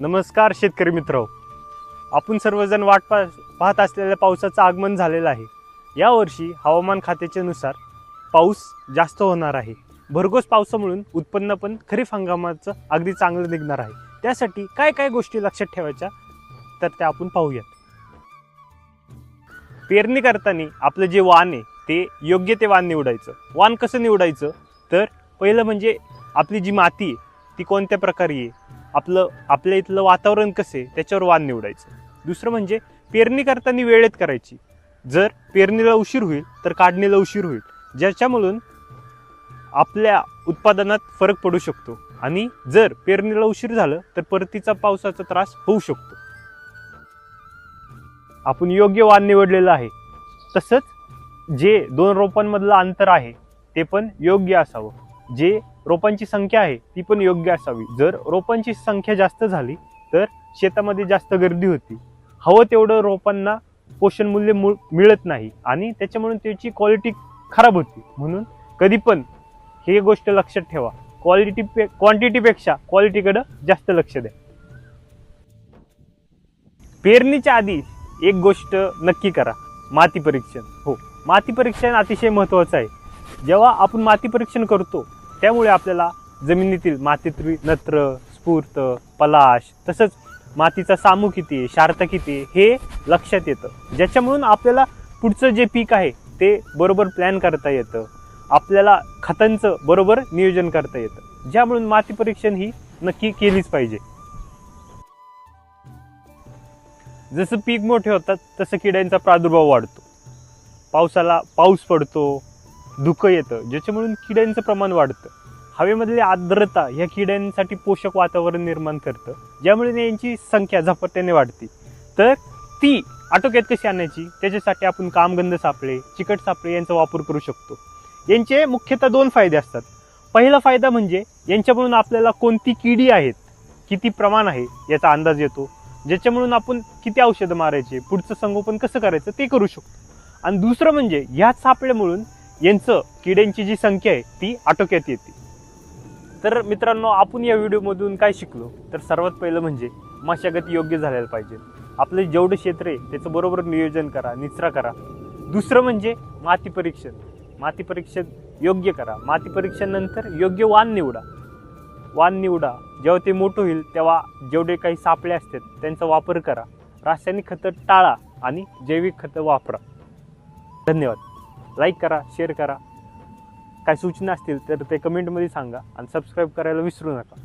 नमस्कार शेतकरी मित्र. आपण सर्वजण वाट पा पाहत असलेल्या पावसाचं आगमन झालेलं आहे. यावर्षी हवामान खात्याच्यानुसार पाऊस जास्त होणार आहे. भरघोस पावसामुळून उत्पन्न पण खरीप हंगामाचं अगदी चांगलं निघणार आहे. त्यासाठी काय काय गोष्टी लक्षात ठेवायच्या? तर त्या आपण पाहूयात. पेरणी करताना आपलं जे वाण आहे ते योग्य ते वाण निवडायचं. वाण कसं निवडायचं? तर पहिलं म्हणजे आपली जी माती आहे ती कोणत्या प्रकारे आहे? आपलं आपल्या इथलं वातावरण कसं आहे त्याच्यावर वाण निवडायचं. दुसरं म्हणजे पेरणी करताना वेळेत करायची. जर पेरणीला उशीर होईल तर काढणीला उशीर होईल. ज्याच्यामधून आपल्या उत्पादनात फरक पडू शकतो. आणि जर पेरणीला उशीर झालं तर परतीचा पावसाचा त्रास होऊ शकतो. आपण योग्य वाण निवडलेलं आहे. तसंच जे दोन रोपांमधलं अंतर आहे ते पण योग्य असावं. जे रोपांची संख्या आहे ती पण योग्य असावी. जर रोपांची संख्या जास्त झाली तर शेतामध्ये जास्त गर्दी होती. हवं तेवढं रोपांना पोषण मूल्य मिळत नाही आणि त्याच्यामुळे त्याची क्वालिटी खराब होती. म्हणून कधी पण हे गोष्ट लक्षात ठेवा. क्वालिटी पे क्वांटिटीपेक्षा क्वालिटीकडं जास्त लक्ष द्या. पेरणीच्या आधी एक गोष्ट नक्की करा. माती परीक्षण. हो. माती परीक्षण अतिशय महत्त्वाचं आहे. जेव्हा आपण माती परीक्षण करतो त्यामुळे आपल्याला जमिनीतील मातीतील नत्र स्फूर्त पलाश तसंच मातीचा सामू किती शार्त किती हे लक्षात येतं. ज्याच्यामुळून आपल्याला पुढचं जे पीक आहे ते बरोबर प्लॅन करता येतं. आपल्याला खतांचं बरोबर नियोजन करता येतं. ज्यामुळे माती परीक्षण ही नक्की केलीच पाहिजे. जसं पीक मोठे होतात तसं किड्यांचा प्रादुर्भाव वाढतो. पावसाला पाऊस पडतो धुकं येतं ज्याच्यामुळे किड्यांचं प्रमाण वाढतं. हवेमधली आर्द्रता ह्या किड्यांसाठी पोषक वातावरण निर्माण करतं ज्यामुळे यांची संख्या झपाट्याने वाढते. तर ती आटोक्यात कशी आणायची? त्याच्यासाठी आपण कामगंध सापळे चिकट सापळे यांचा वापर करू शकतो. यांचे मुख्यतः दोन फायदे असतात. पहिला फायदा म्हणजे यांच्यामधून आपल्याला कोणती किडी आहेत किती प्रमाण आहे याचा अंदाज येतो ज्याच्यामधून आपण किती औषधं मारायचे पुढचं संगोपन कसं करायचं ते करू शकतो. आणि दुसरं म्हणजे ह्याच सापळ्यामुळून यांचं किड्यांची जी संख्या आहे ती आटोक्यात येते. तर मित्रांनो आपण या व्हिडिओमधून काय शिकलो? तर सर्वात पहिलं म्हणजे मशागत योग्य झालेलं पाहिजे. आपलं जेवढं क्षेत्र आहे त्याचं बरोबर नियोजन करा निचरा करा. दुसरं म्हणजे माती परीक्षण. माती परीक्षण योग्य करा. माती परीक्षण नंतर योग्य वाण निवडा. वाण निवडा. जेव्हा ते मोठं होईल तेव्हा जेवढे काही सापळे असतात त्यांचा वापर करा. रासायनिक खतं टाळा आणि जैविक खतं वापरा. धन्यवाद. लाईक करा शेअर करा. काय सूचना असतील तर ते कमेंटमध्ये सांगा आणि सबस्क्राईब करायला विसरू नका.